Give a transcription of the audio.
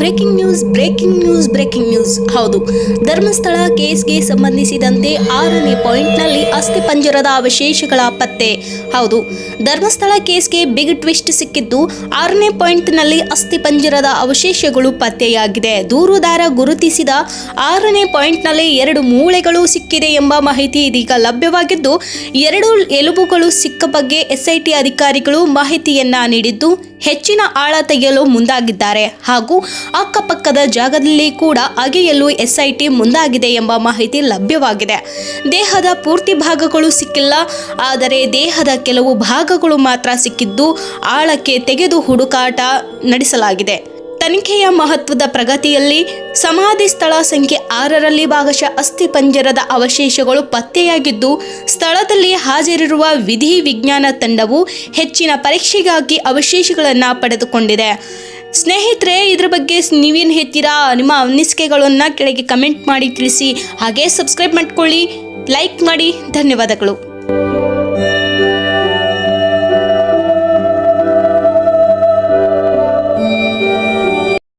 Breaking news breaking news breaking news. ಹೌದು. ಧರ್ಮಸ್ಥಳ ಕೇಸ್ಗೆ ಸಂಬಂಧಿಸಿದಂತೆ ಆರನೇ ಪಾಯಿಂಟ್ನಲ್ಲಿ ಅಸ್ಥಿಪಂಜರದ ಅವಶೇಷಗಳ ಪತ್ತೆ. ಹೌದು. ಧರ್ಮಸ್ಥಳ ಕೇಸ್ಗೆ ಬಿಗ್ ಟ್ವಿಸ್ಟ್ ಸಿಕ್ಕಿದ್ದು ಆರನೇ ಪಾಯಿಂಟ್ನಲ್ಲಿ ಅಸ್ಥಿಪಂಜರದ ಅವಶೇಷಗಳು ಪತ್ತೆಯಾಗಿದೆ. ದೂರುದಾರ ಗುರುತಿಸಿದ ಆರನೇ ಪಾಯಿಂಟ್ನಲ್ಲಿ ಎರಡು ಮೂಳೆಗಳು ಸಿಕ್ಕಿದೆ ಎಂಬ ಮಾಹಿತಿ ಇದೀಗ ಲಭ್ಯವಾಗಿದ್ದು, ಎರಡು ಎಲುಬುಗಳು ಸಿಕ್ಕ ಬಗ್ಗೆ ಎಸ್ಐಟಿ ಅಧಿಕಾರಿಗಳು ಮಾಹಿತಿಯನ್ನ ನೀಡಿದ್ದು ಹೆಚ್ಚಿನ ಆಳ ತೆಗೆಯಲು ಮುಂದಾಗಿದ್ದಾರೆ. ಹಾಗೂ ಅಕ್ಕಪಕ್ಕದ ಜಾಗದಲ್ಲಿ ಕೂಡ ಅಗೆಯಲು ಎಸ್ಐಟಿ ಮುಂದಾಗಿದೆ ಎಂಬ ಮಾಹಿತಿ ಲಭ್ಯವಾಗಿದೆ. ದೇಹದ ಪೂರ್ತಿ ಭಾಗಗಳು ಸಿಕ್ಕಿಲ್ಲ, ಆದರೆ ದೇಹದ ಕೆಲವು ಭಾಗಗಳು ಮಾತ್ರ ಸಿಕ್ಕಿದ್ದು ಆಳಕ್ಕೆ ತೆಗೆದು ಹುಡುಕಾಟ ನಡೆಸಲಾಗಿದೆ. ತನಿಖೆಯ ಮಹತ್ವದ ಪ್ರಗತಿಯಲ್ಲಿ ಸಮಾಧಿ ಸ್ಥಳ ಸಂಖ್ಯೆ ಆರರಲ್ಲಿ ಭಾಗಶಃ ಅಸ್ಥಿಪಂಜರದ ಅವಶೇಷಗಳು ಪತ್ತೆಯಾಗಿದ್ದು, ಸ್ಥಳದಲ್ಲಿ ಹಾಜರಿರುವ ವಿಧಿ ವಿಜ್ಞಾನ ತಂಡವು ಹೆಚ್ಚಿನ ಪರೀಕ್ಷೆಗಾಗಿ ಅವಶೇಷಗಳನ್ನು ಪಡೆದುಕೊಂಡಿದೆ. ಸ್ನೇಹಿತರೆ, ಇದ್ರ ಬಗ್ಗೆ ನೀವೇನು ಹೇಳ್ತೀರಾ? ನಿಮ್ಮ ಅನಿಸಿಕೆಗಳನ್ನು ಕೆಳಗೆ ಕಮೆಂಟ್ ಮಾಡಿ ತಿಳಿಸಿ. ಹಾಗೆ ಸಬ್ಸ್ಕ್ರೈಬ್ ಮಾಡ್ಕೊಳ್ಳಿ. ಲೈಕ್ ಮಾಡಿ. ಧನ್ಯವಾದಗಳು.